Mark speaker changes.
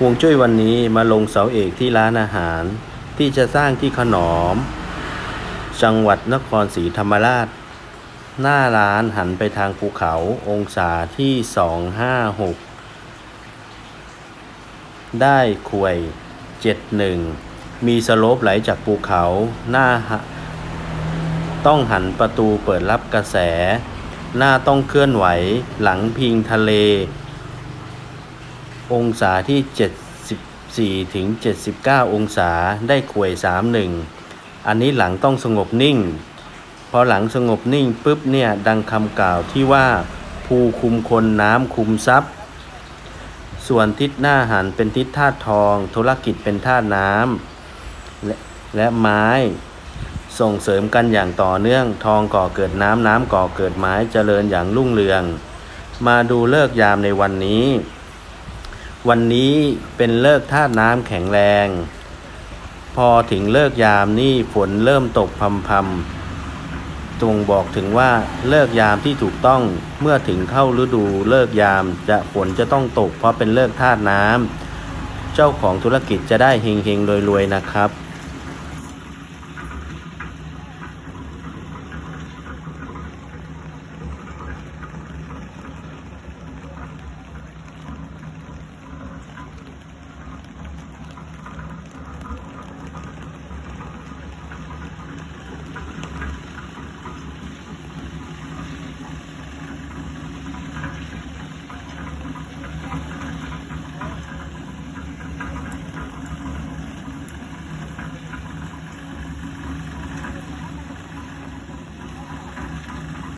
Speaker 1: ฮวงจุ้ยวันนี้มาลงเสาเอกที่ร้านอาหาร ที่จะสร้างที่ขนอม จังหวัดนครศรีธรรมราช หน้าร้านหันไปทางภูเขาองศาที่ 256 ได้ควย 71 มีสโลปไหลจากภูเขาหน้า ต้องหันประตูเปิดรับกระแส หน้าต้องเคลื่อนไหวหลังพิงทะเล องศาที่ 74ถึง79 องศาได้ควย 31 อันนี้หลังต้องสงบนิ่ง พอหลังสงบนิ่งปุ๊บเนี่ยดังคำกล่าวที่ว่าภูคุมคนน้ำคุมทรัพย์ ส่วนทิศหน้าหันเป็นทิศธาตุทอง ธุรกิจเป็นธาตุน้ำและและไม้ส่งเสริมกันอย่างต่อเนื่อง ทองก่อเกิดน้ำน้ำก่อเกิดไม้เจริญอย่างรุ่งเรือง มาดูเลิกยามในวันนี้ วันนี้เป็นเลิกธาตุน้ำแข็งแรง พอถึงเลิกยามนี่ฝนเริ่มตกพำพำตรงบอกถึงว่าเลิกยามที่ถูกต้องเมื่อถึงเข้าฤดูเลิกยามจะฝนจะต้องตก เพราะเป็นเลิกธาตุน้ำเจ้าของธุรกิจจะได้เฮงเฮงๆรวยๆนะครับ